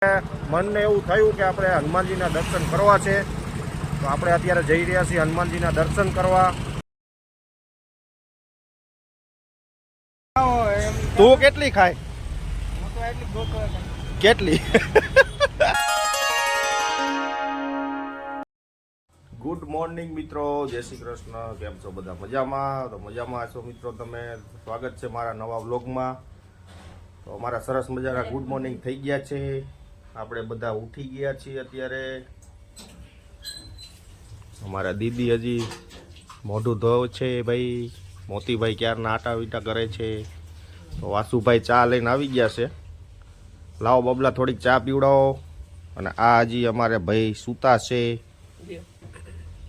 મનને એવું થયું કે આપણે હનુમાનજીના દર્શન કરવા છે. તો આપણે અત્યારે જઈ રહ્યા છીએ હનુમાનજીના દર્શન કરવા. તું કેટલી ખાય? કેટલી? ગુડ મોર્નિંગ મિત્રો, જય શ્રી કૃષ્ણ. કેમ છો બધા મજામાં? તો મજામાં છો મિત્રો તમે? સ્વાગત છે મારા નવા વ્લોગમાં. તો અમારા સરસ મજાના ગુડ મોર્નિંગ થઈ ગયા છે. આપણે બધા ઉઠી ગયા છીએ અત્યારે. અમારા દીદી હજી મોઢું ધોવ છે ભાઈ. મોતીભાઈ ક્યારના આટા વીટા કરે છે. તો વાસુભાઈ ચા લઈને આવી ગયા છે. લાવો બબલા થોડીક ચા પીવડાવો. અને આ હજી અમારે ભાઈ સૂતા છે.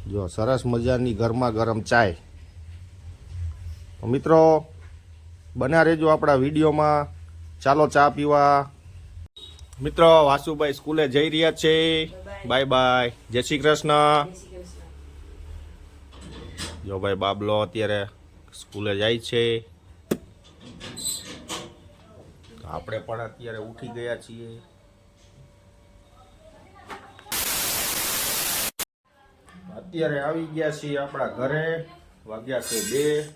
જો સરસ મજાની ગરમા ગરમ ચાય. મિત્રો, બન્યા રહેજો આપણા વિડીયોમાં. ચાલો ચા પીવા. મિત્રો, વાસુભાઈ સ્કૂલે જઈ રહ્યા છે. બાય બાય જય શ્રી કૃષ્ણ. જો ભાઈ બાબલો અત્યારે સ્કૂલે જાય છે. આપણે પણ અત્યારે ઉઠી ગયા છીએ. અત્યારે આવી ગયા છીએ આપણા ઘરે. વાગ્યા છે બે.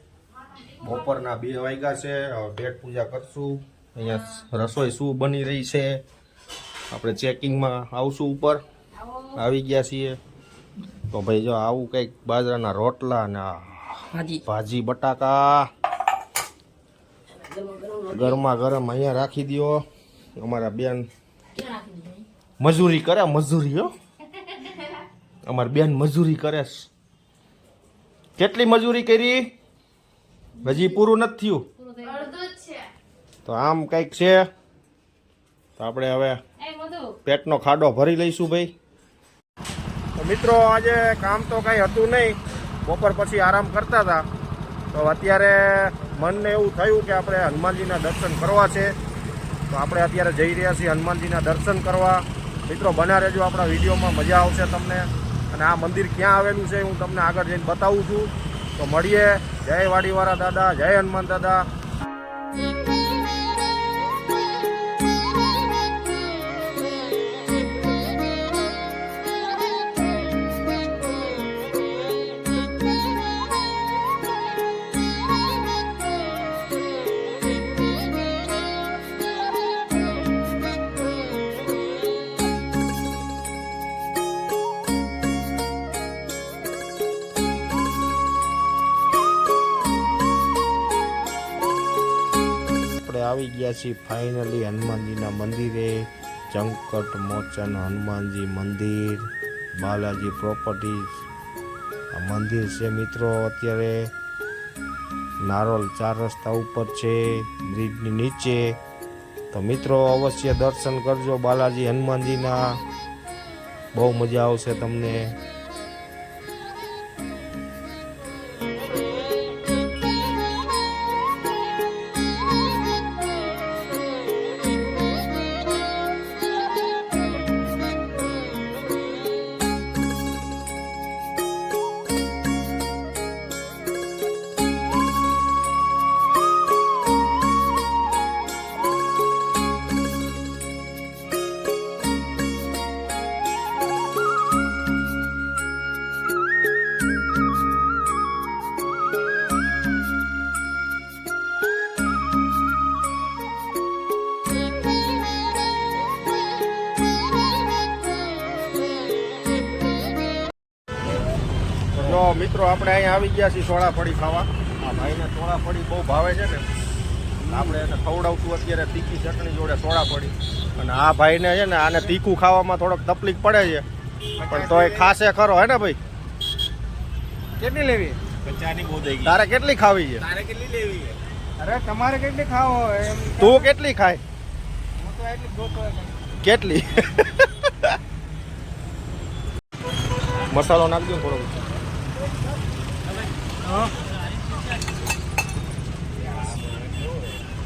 બપોરના બે વાગ્યા છે. હવે પેટ પૂજા કરશું. અહીંયા રસોઈ શું બની રહી છે? આપણે ચેકિંગમાં આવશું ઉપર. આવી ગયા છીએ. તો ભાઈ જો આવું કંઈક બાજરાના રોટલા અને ભાજી. ભાજી બટાકા. ગરમા ગરમ અહીંયા રાખી દ્યો. અમારા બેન મજૂરી કરે મજૂરી હો. અમારી બેન મજૂરી કરે. કેટલી મજૂરી કરી? હજી પૂરું નથી થયું. તો આમ કંઈક છે. તો આપણે હવે પેટનો ખાડો ભરી લઈશું ભાઈ. મિત્રો, આજે કામ તો કંઈ હતું નહીં. બપોર પછી આરામ કરતા હતા. તો અત્યારે મનને એવું થયું કે આપણે હનુમાનજીના દર્શન કરવા છે. તો આપણે અત્યારે જઈ રહ્યા છીએ હનુમાનજીના દર્શન કરવા. મિત્રો, બના રહેજો, આપણા વિડીયોમાં મજા આવશે તમને. અને આ મંદિર ક્યાં આવેલું છે, હું તમને આગળ જઈને બતાવું છું. તો મળીએ. જય વાડીવાળા દાદા, જય હનુમાન દાદા. આપણે આવી ગયા છીએ ફાઇનલી હનુમાનજીના મંદિરે. ચંકટ મોચન હનુમાનજી મંદિર, બાલાજી પ્રોપર્ટીઝ આ મંદિર છે મિત્રો અત્યારે નારોલ ચાર રસ્તા ઉપર છે બ્રિજની નીચે. તો મિત્રો અવશ્ય દર્શન કરજો બાલાજી હનુમાનજીના. બહુ મજા આવશે તમને. મિત્રો આપણે અહીંયા આવી ગયા છીએ સોળાફળી ખાવા. આ ભાઈને સોળાફળી બહુ ભાવે છે ને. આપણે એને ખવડાવતું અત્યારે તીખી ચટણી જોડે સોળાફળી અને આ ભાઈને છે ને આને તીખું ખાવામાં થોડોક તકલીફ પડે છે. પણ તોય ખાસે ખરો હે ને ભાઈ? કેટલી લેવી? તારે કેટલી ખાવી છે? તારે કેટલી લેવી છે? અરે તમારે કેટલી ખાવો એમ તું કેટલી ખાય? તો. કેટલી? મસાલો નાખજો થોડો.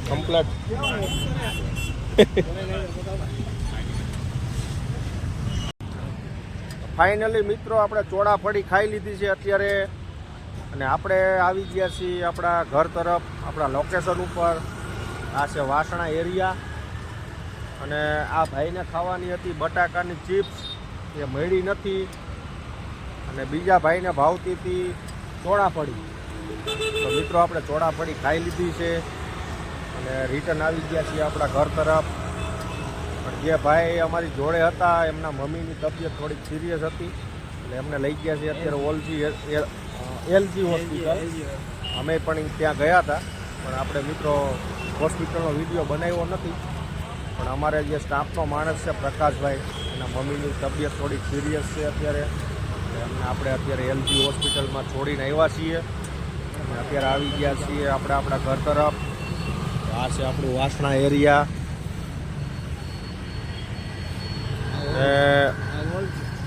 કમ્પ્લેટ ફાઇનલી મિત્રો, આપણે ચોળાફળી ખાઈ લીધી છે અત્યારે. અને આપણે આવી ગયા છીએ આપણા ઘર તરફ, આપણા લોકેશન ઉપર. આ છે વાસણા એરિયા. અને આ ભાઈને ખાવાની હતી બટાકાની ચિપ્સ એ મળી નથી. અને બીજા ભાઈને ભાવતી હતી. ચોળાફળી તો મિત્રો આપણે ચોળાફળી ખાઈ લીધી છે અને રિટર્ન આવી ગયા છીએ આપણા ઘર તરફ. પણ જે ભાઈ અમારી જોડે હતા એમના મમ્મીની તબિયત થોડીક સિરિયસ હતી. એટલે એમને લઈ ગયા છે અત્યારે ઓલજી એલજી હોસ્પિટલ. અમે પણ ત્યાં ગયા હતા. પણ આપણે મિત્રો હોસ્પિટલનો વીડિયો બનાવ્યો નથી. પણ અમારે જે સ્ટાફનો માણસ છે પ્રકાશભાઈ એના મમ્મીની તબિયત થોડીક સિરિયસ છે અત્યારે. એટલે એમને આપણે અત્યારે એલજી હોસ્પિટલમાં છોડીને આવ્યા છીએ. અને અત્યારે આવી ગયા છીએ આપણે આપણા ઘર તરફ. આ છે આપણું વાસણા એરિયા.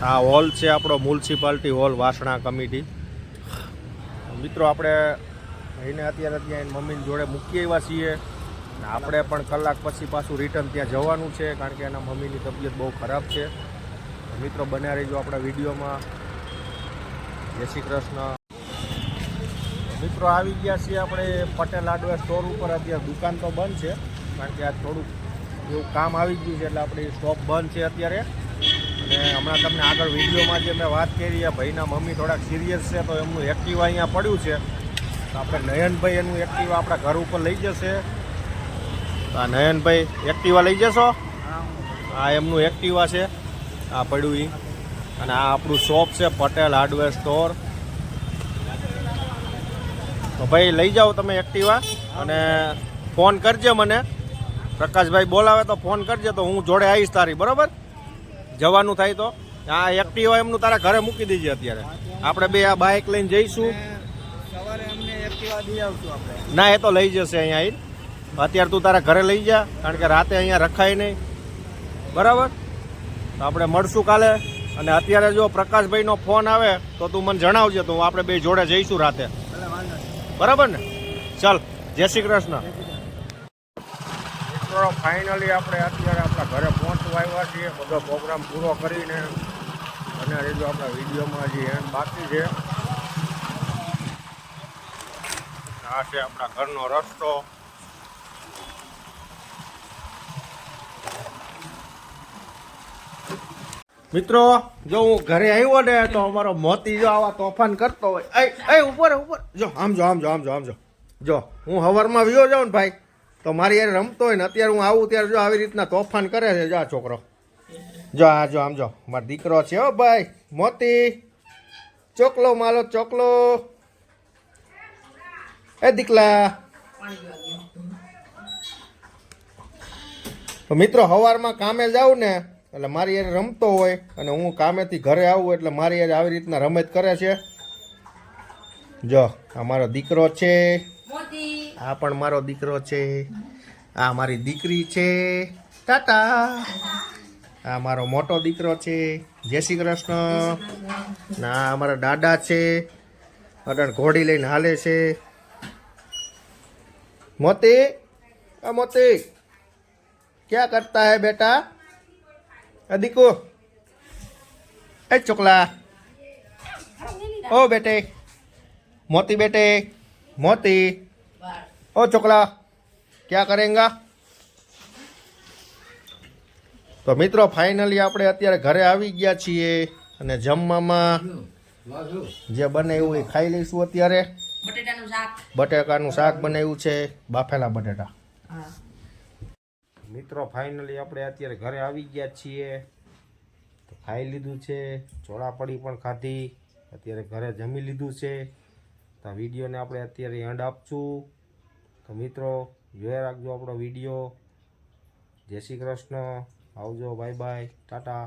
આ હોલ છે આપણો મ્યુનિસિપાલિટી હોલ વાસણા કમિટી. મિત્રો, આપણે એને અત્યારે ત્યાં મમ્મીની જોડે મૂકી આવ્યા છીએ. આપણે પણ કલાક પછી પાછું રિટર્ન ત્યાં જવાનું છે, કારણ કે એના મમ્મીની તબિયત બહુ ખરાબ છે. મિત્રો, બન્યા રહીજો આપણા વિડીયોમાં. જય શ્રી કૃષ્ણ. મિત્રો આવી ગયા છીએ આપણે પટેલ હાર્ડવેર સ્ટોર ઉપર. અત્યારે દુકાન તો બંધ છે કારણ કે આ થોડુંક એવું કામ આવી ગયું છે એટલે આપણી શોપ બંધ છે અત્યારે. અને હમણાં તમને આગળ વિડીયોમાં જે મેં વાત કરી ભાઈના મમ્મી થોડાક સિરિયસ છે તો એમનું એક્ટિવા અહીંયા પડ્યું છે. તો આપણે નયનભાઈ એનું એક્ટિવા આપણા ઘર ઉપર લઈ જશે. આ નયનભાઈ એક્ટિવા લઈ જશો? આ એમનું એક્ટિવા છે. આ પડ્યું ઈ. અને આ આપણું શોપ છે પટેલ હાર્ડવેર સ્ટોર. તો ભાઈ લઈ જાઓ તમે એક્ટિવા અને ફોન કરજે મને. પ્રકાશભાઈ બોલાવે તો ફોન કરજે તો હું જોડે આવીશ તારી બરાબર? જવાનું થાય તો. આ એક્ટિવા એમનું તારા ઘરે મૂકી દેજે અત્યારે. આપણે બે આ બાઇક લઈને જઈશું. ના એ તો લઈ જશે અહીંયા આવીને. અત્યારે તું તારા ઘરે લઈ જા કારણ કે રાતે અહીંયા રખાય નહીં. બરાબર? તો આપણે મળશું કાલે. અને અત્યારે જો પ્રકાશભાઈનો ફોન આવે, તો તું મને જણાવજે, તો આપણે બે જોડે જઈશું રાતે. બરાબર ને? ચાલ, જય શ્રી કૃષ્ણ. મિત્રો ફાઇનલી આપણે અત્યારે આપણા ઘરે પહોંચવા આવ્યા છીએ. બધો પ્રોગ્રામ પૂરો કરીને અને હજી આપણા વિડીયોમાં હજી એમ બાકી છે. આ છે આપણા ઘરનો રસ્તો. મિત્રો, જો હું ઘરે આવ્યો ને, તો અમારો મોતી જો આવા તોફાન કરતો હોય. એ ઉપર ઉપર. જો, આમ જો આમ જો આમ જો આમ જો. જો, હું હવારમાં વિયો જાઉં ને ભાઈ, તો મારી યાર રમતો હોય ને, અત્યારે હું આવું, ત્યારે જો આવી રીતના તોફાન કરે છે, જો આ છોકરો. જો, આ જો, આમ જો. મારો દીકરો છે, હો ભાઈ, મોતી. ચોકલો, માલો, ચોકલો. એ, દીકલા. તો મિત્રો સવારમાં કામે જાઉં ને એટલે મારી યાર રમતો હોય અને હું કામેથી ઘરે આવું એટલે મારી યાર આવી રીતના રમત કરે છે. જો આ મારો દીકરો છે. આ પણ મારો દીકરો છે. આ મારી દીકરી છે. ટાટા. આ મારો મોટો દીકરો છે. જય શ્રી કૃષ્ણ. ના મારા દાદા છે. અટણ ઘોડી લઈને હાલે છે. મોતી. આ મોતી. ક્યાં કરતા હે બેટા? अदिको ए चुकला ओ बेटे मोती बेटे मोती ओ चुकला क्या करेंगा તો મિત્રો ફાઇનલી આપણે અત્યારે ઘરે આવી ગયા છીએ અને જમવામાં જે બને એવું એ ખાઈ લઈશું અત્યારે બટેટાનું શાક બટેકાનું શાક બનાવ્યું છે બાફેલા બટેટા હા મિત્રો ફાઇનલી આપણે અત્યારે ઘરે આવી ગયા છીએ. તો ખાઈ લીધું છે ચોળાપડી પણ ખાધી. અત્યારે ઘરે જમી લીધું છે. તો આ વિડીયોને આપણે અત્યારે એન્ડ આપશું. તો મિત્રો જોયા રાખજો આપણો વીડિયો. જય શ્રી કૃષ્ણ. આવજો બાય બાય ટાટા.